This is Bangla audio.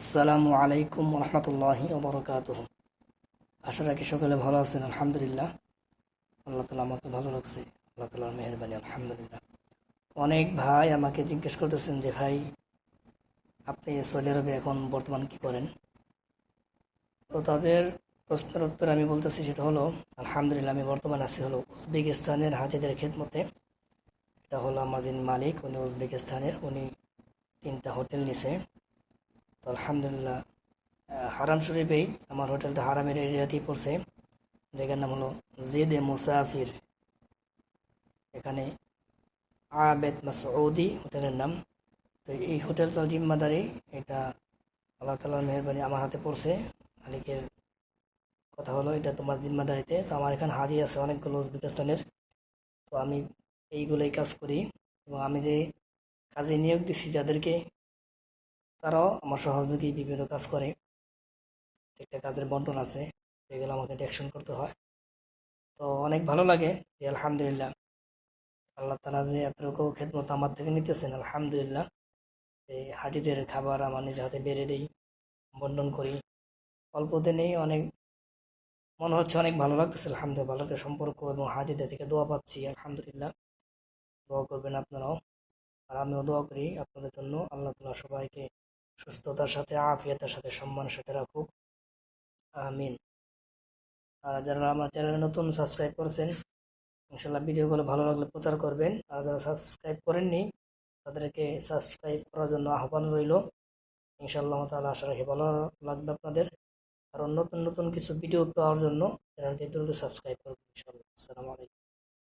আসসালামু আলাইকুম রহমতুল্লাহি ওবরকাত আশা রাখি সকলে ভালো আছেন, আলহামদুলিল্লাহ। আল্লাহ তালা আমাকে ভালো লাগছে আল্লাহ তালার মেহরবানি, আলহামদুলিল্লাহ। অনেক ভাই আমাকে জিজ্ঞেস করতেছেন যে, ভাই, আপনি সৌদি আরবে এখন বর্তমান কি করেন? তো তাদের প্রশ্নের উত্তর আমি বলতেছি সেটা হলো, আলহামদুলিল্লাহ, আমি বর্তমান আছি হলো উজবেকিস্তানের হাজিদের খেদমতে। এটা হলো আমার যিনি মালিক, উনি উজবেকিস্তানের, উনি তিনটা হোটেল নিছে। তো আলহামদুলিল্লাহ হারাম শরীফেই আমার হোটেলটা হারামের এরিয়াতেই পড়ছে। জায়গার নাম হলো জেদ এ মুসাফির। এখানে আবেদ মাসউদি হোটেলের নাম। তো এই হোটেলটার জিম্মাদারি এটা আল্লাহ তালার মেহরবানি আমার হাতে পড়ছে। মালিকের কথা হলো, এটা তোমার জিম্মাদারিতে। তো আমার এখানে হাজি আছে অনেকগুলো উজবেকিস্তানের। তো আমি এইগুলোই কাজ করি। এবং আমি যে কাজে নিয়োগ দিছি যাদেরকে তারাও আমার সহযোগী বিভিন্ন কাজ করে। একটা কাজের বন্টন আছে, যেগুলো আমাকে দেখশন করতে হয়। তো অনেক ভালো লাগে যে আলহামদুলিল্লাহ। আল্লাহ তালা যে এতটুকু খেদমত আমার থেকে নিতেছেন, আলহামদুলিল্লাহ। এই হাজিদের খাবার আমার নিজে হাতে বেড়ে দিই, বন্টন করি। অল্প দিনেই অনেক, মনে হচ্ছে অনেক ভালো লাগতেছে, আলহামদুলিল্লাহ, ভালো একটা সম্পর্ক এবং হাজিদের থেকে দোয়া পাচ্ছি, আলহামদুলিল্লাহ। দোয়া করবেন আপনারাও। আর আমিও দোয়া করি আপনাদের জন্য। আল্লাহ তালা সবাইকে সুস্থতার সাথে, আফিয়াতের সাথে, সম্মানের সাথে রাখুক। আমিন। আর যারা আমার চ্যানেলে নতুন সাবস্ক্রাইব করেছেন ইনশাল্লাহ ভিডিওগুলো ভালো লাগলে প্রচার করবেন। আর যারা সাবস্ক্রাইব করেননি, তাদেরকে সাবস্ক্রাইব করার জন্য আহ্বান রইল। ইনশাল্লাহ তালা আশা রাখি ভালো লাগবে আপনাদের। আর নতুন নতুন কিছু ভিডিও পাওয়ার জন্য চ্যানেলটি দ্রুত সাবস্ক্রাইব করবেন ইনশাল্লাহ আসসালামু আলাইকুম।